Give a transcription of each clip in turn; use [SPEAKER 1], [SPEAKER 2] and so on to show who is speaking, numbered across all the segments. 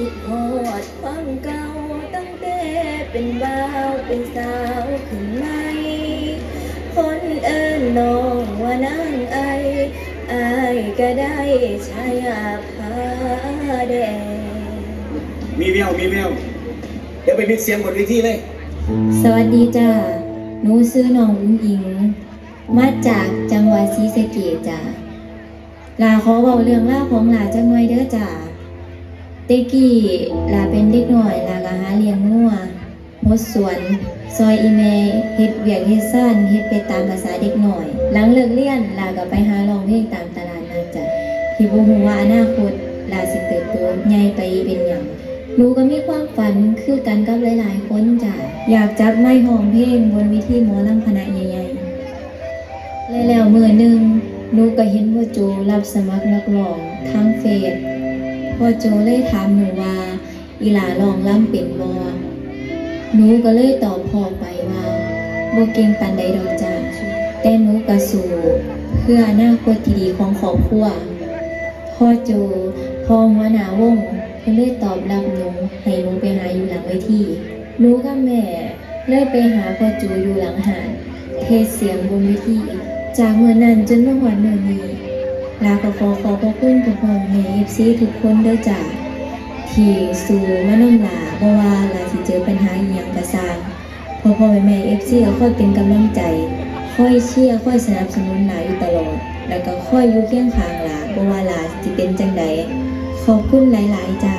[SPEAKER 1] คิดฮอดความเก่าตั้งแต่เป็นบ่าวเป็นสาวขึ้นไหมคนเอิ้นน้องว่านางไออายก็ได้ชายาพาแดง
[SPEAKER 2] มีแววมีแววเดี๋ยวไปมิกเสียงบนเวทีเลย
[SPEAKER 1] สวัสดีจ้าหนูซื้อน้องอุ้งอิง มาจากจังหวัดศรีสะเกษจ้าลาขอเบาเรื่องเล่าวของลาจังหน่อยเด้อจ้า เตกี้ลาเป็นเด็กหน่อยลาก็หาเลี้ยงงัวหดสวนซอยอีเมเฮ็ดเวียกเฮ็ดซ่านเฮ็ดไปตามภาษาเด็กหน่อย หลังเลิกเรียนลาก็ไปหาร้องเพลงตามตลาดนัดจ้ะที่บ่ฮู้ว่าอนาคตลาสิเติบโตใหญ่ไปเป็นหยังหนูก็มีความฝันคือกันกับหลายๆคนจ้ะอยากจับไม้ห้องเพลงบนวิธีหมอลำคณะใหญ่ๆและแล้วมือหนึ่งหนูก็เห็นพ่อโจรับสมัครนักร้องทางเฟซ พ่อโจเลยถามหนูว่า อีหลาลองล่ำเป็นบ่หนูก็เลยตอบพ่อไปว่าบ่เก่งปานใดดอกจ้ะแต่หนูก็สู้เพื่ออนาคตที่ดีของครอบครัวพ่อโจพ่อหัวหน้าวงเพิ่นเลยตอบรับหนูให้หนูไปหาอยู่หลังเวทีหนูกับแม่เลยไปหาพ่อโจอยู่หลังหานเทศเสียงบนเวทีจากเมื่อนั้นจนมาวันเมื่อนี้ ลาก็ขอขอบพระคุณทุกคนในเอฟซีทุกคนเด้อจ้าที่สู่มานำลาเพราะว่าลาสิเจอปัญหาอีหยังก็สางพ่อพ่อแม่แม่เอฟซีก็ค่อยเป็นกำลังใจ ค่อยเชียร์คอยสนับสนุนหลาอยู่ตลอด แล้วก็ค่อยอยู่เคียงข้างหลาเพ
[SPEAKER 3] ราะว่าลาสิเป็น
[SPEAKER 1] จัง
[SPEAKER 3] ใดขอบคุณหลา
[SPEAKER 4] ย
[SPEAKER 3] ๆ จ้า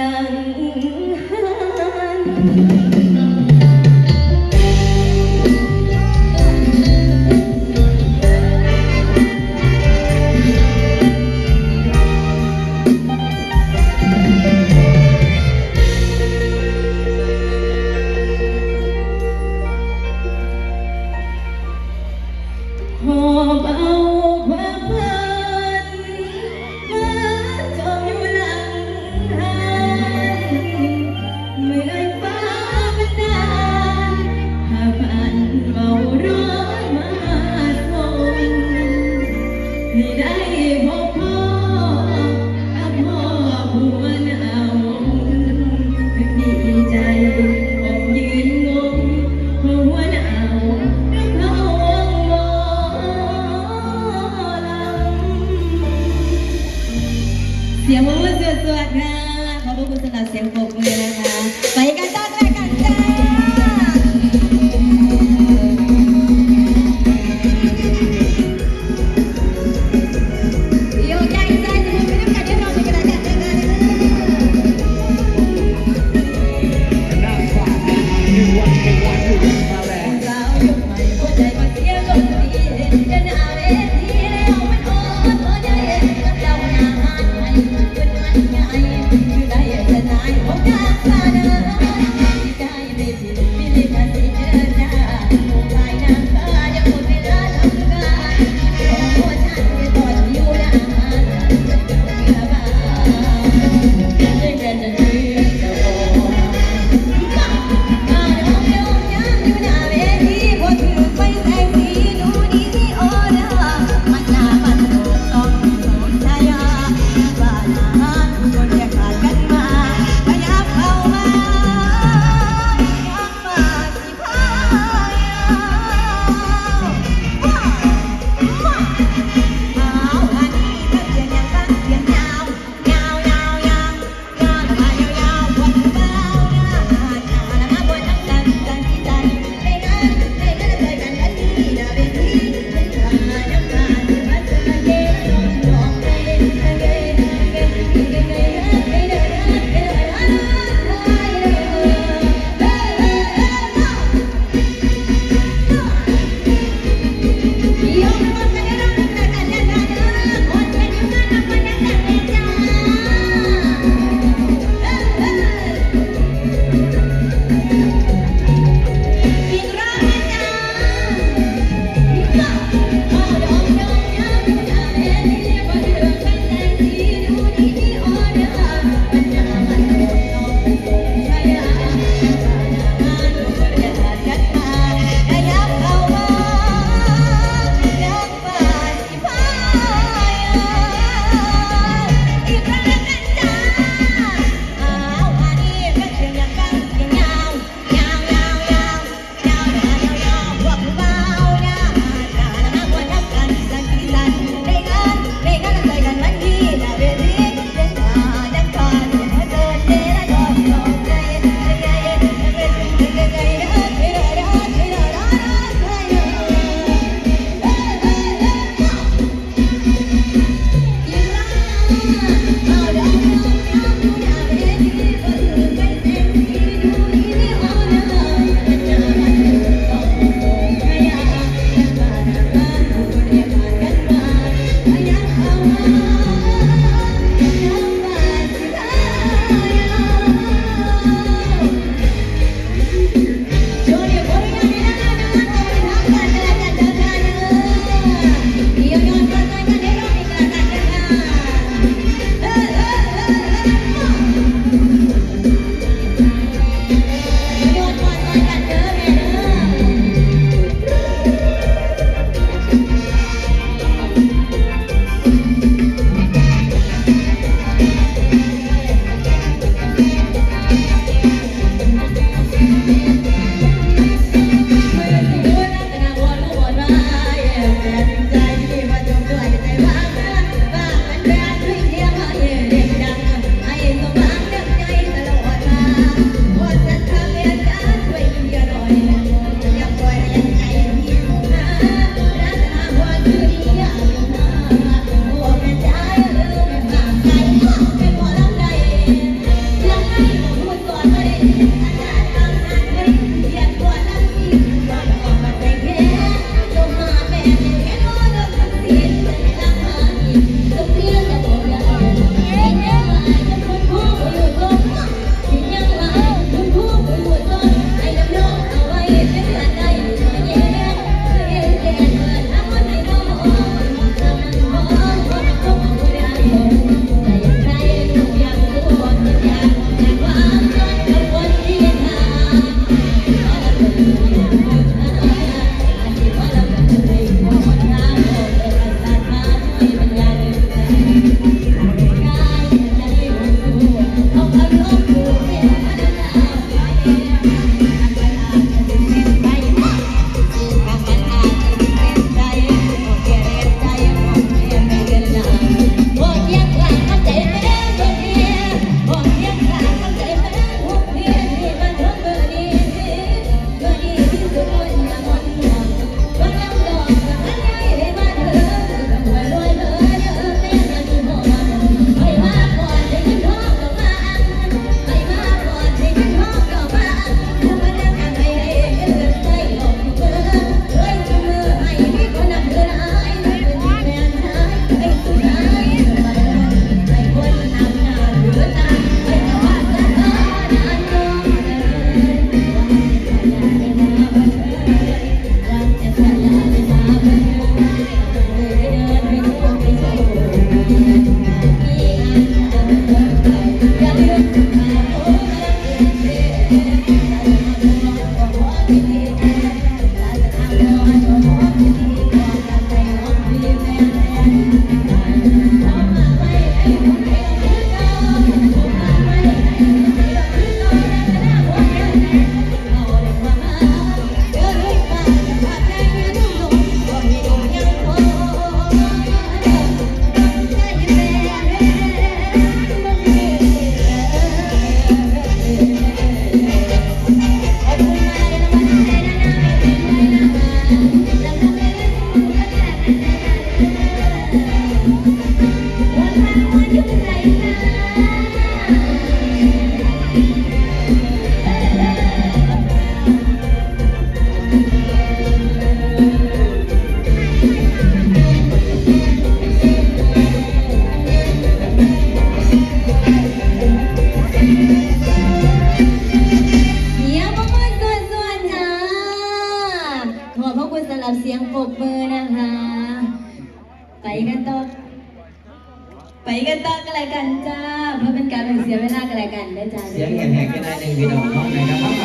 [SPEAKER 3] ลัง
[SPEAKER 1] หัน